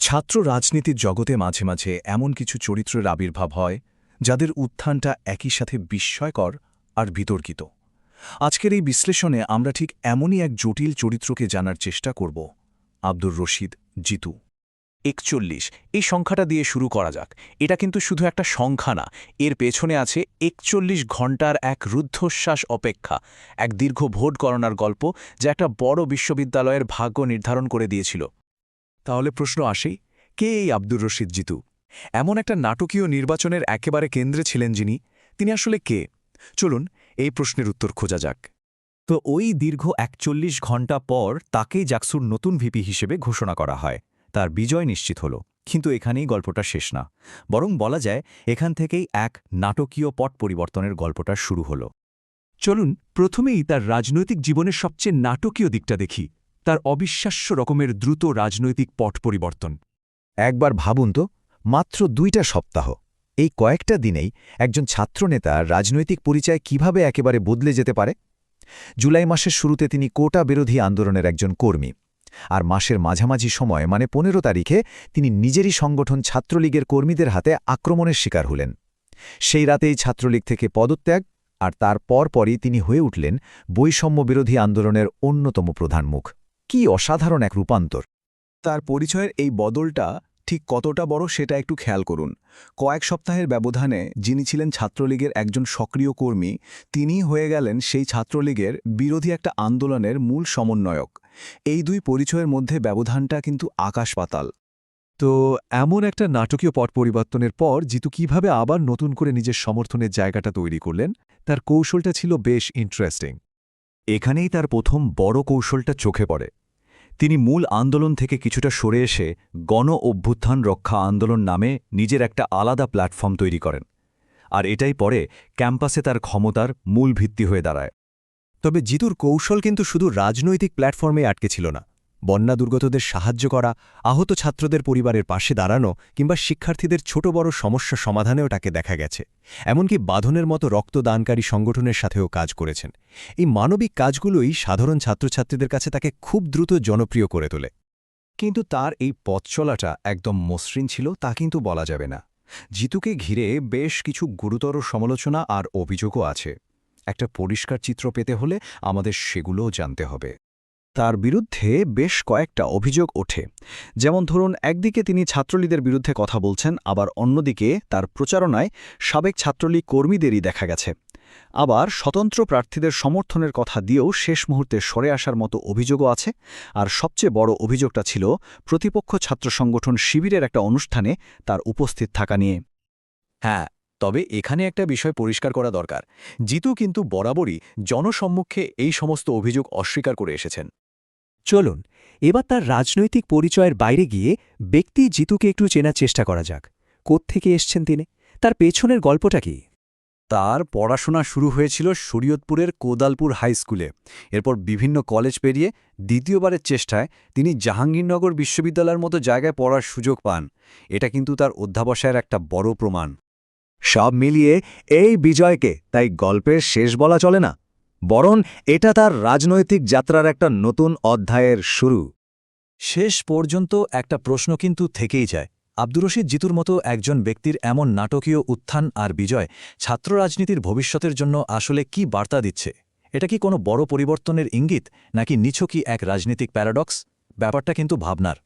ছাত্র রাজনীতির জগতে মাঝে মাঝে এমন কিছু চরিত্রের আবির্ভাব হয়, যাদের উত্থানটা একই সাথে বিস্ময়কর আর বিতর্কিত। আজকের এই বিশ্লেষণে আমরা ঠিক এমনই এক জটিল চরিত্রকে জানার চেষ্টা করব, আব্দুর রশিদ জিতু। একচল্লিশ, এই সংখ্যাটা দিয়ে শুরু করা যাক। এটা কিন্তু শুধু একটা সংখ্যা না, এর পেছনে আছে একচল্লিশ ঘণ্টার এক রুদ্ধশ্বাস অপেক্ষা, এক দীর্ঘ ভোট গণনার গল্প যা একটা বড় বিশ্ববিদ্যালয়ের ভাগ্য নির্ধারণ করে দিয়েছিল। তাহলে প্রশ্ন আসেই, কে এই আব্দুর রশিদ জিতু? এমন একটা নাটকীয় নির্বাচনের একেবারে কেন্দ্রে ছিলেন যিনি, তিনি আসলে কে? চলুন এই প্রশ্নের উত্তর খোঁজা যাক। তো ওই দীর্ঘ একচল্লিশ ঘণ্টা পর তাকেই জাকসুর নতুন ভিপি হিসেবে ঘোষণা করা হয়। তার বিজয় নিশ্চিত হল। কিন্তু এখানেই গল্পটা শেষ না। বরং বলা যায়, এখান থেকেই এক নাটকীয় পট পরিবর্তনের গল্পটা শুরু হল। চলুন প্রথমেই তার রাজনৈতিক জীবনের সবচেয়ে নাটকীয় দিকটা দেখি। তার অবিশ্বাস্য রকমের দ্রুত রাজনৈতিক পট পরিবর্তন। একবার ভাবুন তো, মাত্র দুইটা সপ্তাহ। এই কয়েকটা দিনেই একজন ছাত্রনেতা রাজনৈতিক পরিচয় কীভাবে একেবারে বদলে যেতে পারে? জুলাই মাসের শুরুতে তিনি কোটা বিরোধী আন্দোলনের একজন কর্মী। আর মাসের মাঝামাঝি সময় মানে পনেরো তারিখে, তিনি নিজেরই সংগঠন ছাত্রলীগের কর্মীদের হাতে আক্রমণের শিকার হলেন। সেই রাতেই ছাত্রলীগ থেকে পদত্যাগ, আর তার পরপরই তিনি হয়ে উঠলেন বৈষম্য বিরোধী আন্দোলনের অন্যতম প্রধান মুখ। কি অসাধারণ এক রূপান্তর। তার পরিচয়ের এই বদলটা ঠিক কতটা বড় সেটা একটু খেয়াল করুন। কয়েক সপ্তাহের ব্যবধানে যিনি ছিলেন ছাত্রলীগের একজন সক্রিয় কর্মী তিনি হয়ে গেলেন সেই ছাত্রলীগের বিরোধী একটা আন্দোলনের মূল সমন্বয়ক। এই দুই পরিচয়ের মধ্যে ব্যবধানটা কিন্তু আকাশ পাতাল তো এমন একটা নাটকীয় পট পরিবর্তনের পর জিতু কীভাবে আবার নতুন করে নিজের সমর্থনের জায়গাটা তৈরি করলেন? তার কৌশলটা ছিল বেশ ইন্টারেস্টিং এখানেই তার প্রথম বড় কৌশলটা চোখে পড়ে। তিনি মূল আন্দোলন থেকে কিছুটা সরে এসে গণ অভ্যুত্থান রক্ষা আন্দোলন নামে নিজের একটা আলাদা প্ল্যাটফর্ম তৈরি করেন। আর এটাই পরে ক্যাম্পাসে তার ক্ষমতার মূল ভিত্তি হয়ে দাঁড়ায়। তবে জিতুর কৌশল কিন্তু শুধু রাজনৈতিক প্ল্যাটফর্মে আটকে ছিল না। বন্যা দুর্গতদের সাহায্য করা, আহত ছাত্রদের পরিবারের পাশে দাঁড়ানো কিংবা শিক্ষার্থীদের ছোট বড় সমস্যা সমাধানেও তাকে দেখা গেছে। এমনকি বাঁধনের মতো রক্তদানকারী সংগঠনের সাথেও কাজ করেছেন। এই মানবিক কাজগুলোই সাধারণ ছাত্রছাত্রীদের কাছে তাকে খুব দ্রুত জনপ্রিয় করে তোলে। কিন্তু তার এই পথ চলাটা একদম মসৃণ ছিল তা কিন্তু বলা যাবে না। জিতুকে ঘিরে বেশ কিছু গুরুতর সমালোচনা আর অভিযোগও আছে। একটা পরিষ্কার চিত্র পেতে হলে আমাদের সেগুলোও জানতে হবে। তার বিরুদ্ধে বেশ কয়েকটা অভিযোগ ওঠে। যেমন ধরুন, একদিকে তিনি ছাত্রলীগের বিরুদ্ধে কথা বলছেন, আবার অন্যদিকে তার প্রচারণায় সাবেক ছাত্রলীগ কর্মীদেরই দেখা গেছে। আবার স্বতন্ত্র প্রার্থীদের সমর্থনের কথা দিয়েও শেষ মুহূর্তে সরে আসার মতো অভিযোগও আছে। আর সবচেয়ে বড় অভিযোগটা ছিল, প্রতিপক্ষ ছাত্র সংগঠন শিবিরের একটা অনুষ্ঠানে তার উপস্থিত থাকা নিয়ে। হ্যাঁ তবে এখানে একটা বিষয় পরিষ্কার করা দরকার। জিতু কিন্তু বরাবরই জনসম্মুখে এই সমস্ত অভিযোগ অস্বীকার করে এসেছেন। চলুন, এবার তার রাজনৈতিক পরিচয়ের বাইরে গিয়ে ব্যক্তি জিতুকে একটু চেনার চেষ্টা করা যাক। কোত্থেকে এসছেন তিনি? তার পেছনের গল্পটা কি? তার পড়াশোনা শুরু হয়েছিল শরীয়তপুরের কোদালপুর হাই স্কুলে। এরপর বিভিন্ন কলেজ পেরিয়ে দ্বিতীয়বারের চেষ্টায় তিনি জাহাঙ্গীরনগর বিশ্ববিদ্যালয়ের মতো জায়গায় পড়ার সুযোগ পান। এটা কিন্তু তার অধ্যাবসায়ের একটা বড় প্রমাণ। সব মিলিয়ে এই বিজয়কে তাই গল্পের শেষ বলা চলে না? বরং এটা তার রাজনৈতিক যাত্রার একটা নতুন অধ্যায়ের শুরু। শেষ পর্যন্ত একটা প্রশ্ন কিন্তু থেকেই যায়। আব্দুর রশিদ জিতুর মতো একজন ব্যক্তির এমন নাটকীয় উত্থান আর বিজয় ছাত্র রাজনীতির ভবিষ্যতের জন্য আসলে কি বার্তা দিচ্ছে? এটা কি কোনো বড় পরিবর্তনের ইঙ্গিত, নাকি নিছকই এক রাজনৈতিক প্যারাডক্স? ব্যাপারটা কিন্তু ভাবনার।